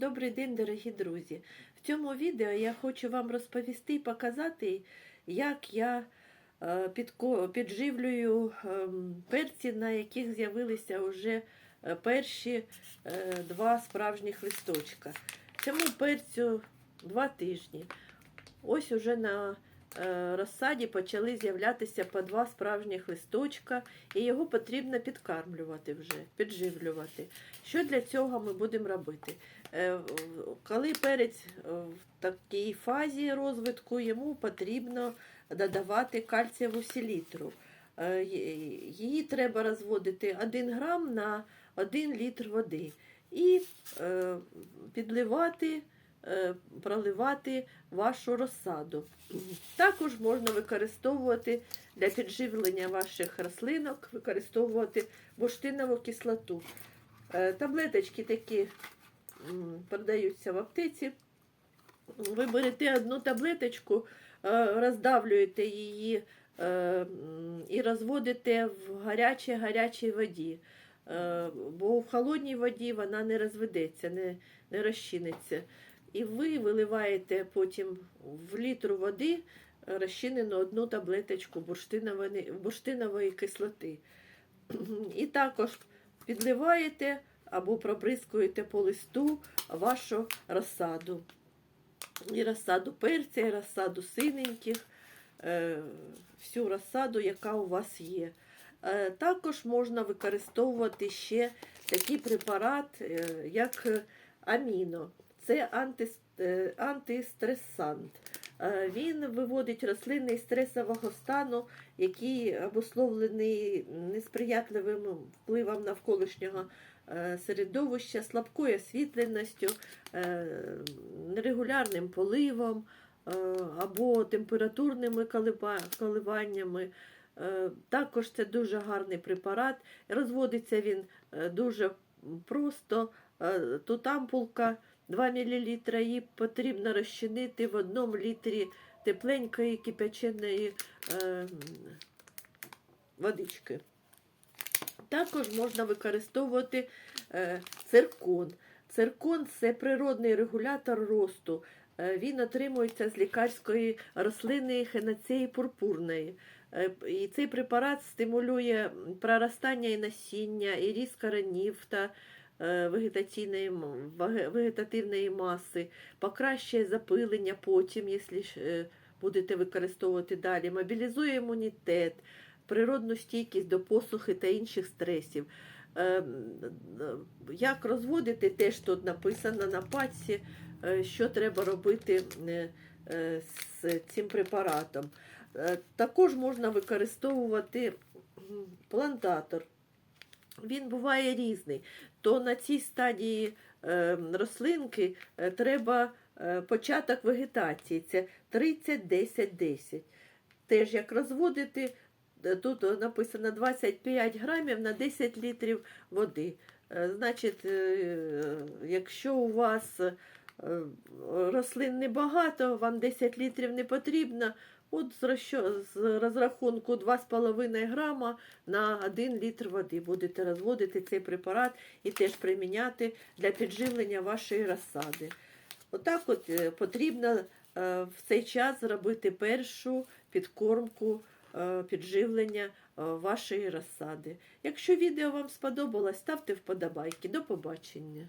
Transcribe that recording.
Добрий день, дорогі друзі! В цьому відео я хочу вам розповісти і показати, як я е, підживлюю ем, перці, на яких з'явилися вже е, перші е, два справжніх листочка. Цьому перцю два тижні. Ось уже на розсаді почали з'являтися по два справжніх листочка, і його потрібно підкармлювати вже, підживлювати. Що для цього ми будемо робити? Е, Коли перець е, в такій фазі розвитку, йому потрібно додавати кальцієву селітру. Е, Її треба розводити 1 грам на 1 літр води і е, підливати, е, проливати вашу розсаду. Також можна використовувати для підживлення ваших рослинок, використовувати бурштинову кислоту. Е, Таблеточки такі продаються в аптеці. Ви берете одну таблеточку, е, роздавлюєте її е, і розводите в гарячій гарячій воді. Е, Бо в холодній воді вона не розведеться, не, не розчиниться. І ви виливаєте потім в літру води е, розчинену одну таблеточку бурштинової, кислоти. І також підливаєте або пробризкуєте по листу вашу розсаду. І розсаду перця, і розсаду синеньких, е, всю розсаду, яка у вас є. Е, Також можна використовувати ще такий препарат, як аміно. Це е, антистресант. Е, Він виводить рослини із стресового стану, який обусловлений несприятливим впливом навколишнього е, середовища, слабкою освітленістю, нерегулярним поливом або температурними коливаннями. Також це дуже гарний препарат. Розводиться він дуже просто. Тут ампулка 2 мл, її потрібно розчинити в одному літрі тепленької кипяченої е, водички. Також можна використовувати е, циркон. Циркон це природний регулятор росту. Е, Він отримується з лікарської рослини хенацеї пурпурної. Е, І цей препарат стимулює проростання і насіння, і ріст коренів та вегетаційної, вегетативної маси, покращує запилення потім, якщо е, будете використовувати далі, мобілізує імунітет, природну стійкість до посухи та інших стресів. Е, Як розводити, теж тут написано на пачці, е, що треба робити е, е, з цим препаратом. Е, Також можна використовувати плантатор. Він буває різний. То на цій стадії е, рослинки е, треба е, початок вегетації. Це 30-10-10. Теж як розводити, тут написано 25 грамів на 10 літрів води. Значить, якщо у вас рослин небагато, вам 10 літрів не потрібно, от з розрахунку 2,5 грама на 1 літр води будете розводити цей препарат і теж приміняти для підживлення вашої розсади. Отак от е, потрібно е, в цей час зробити першу підкормку е, підживлення вашої розсади. Якщо відео вам сподобалось, ставте вподобайки. До побачення.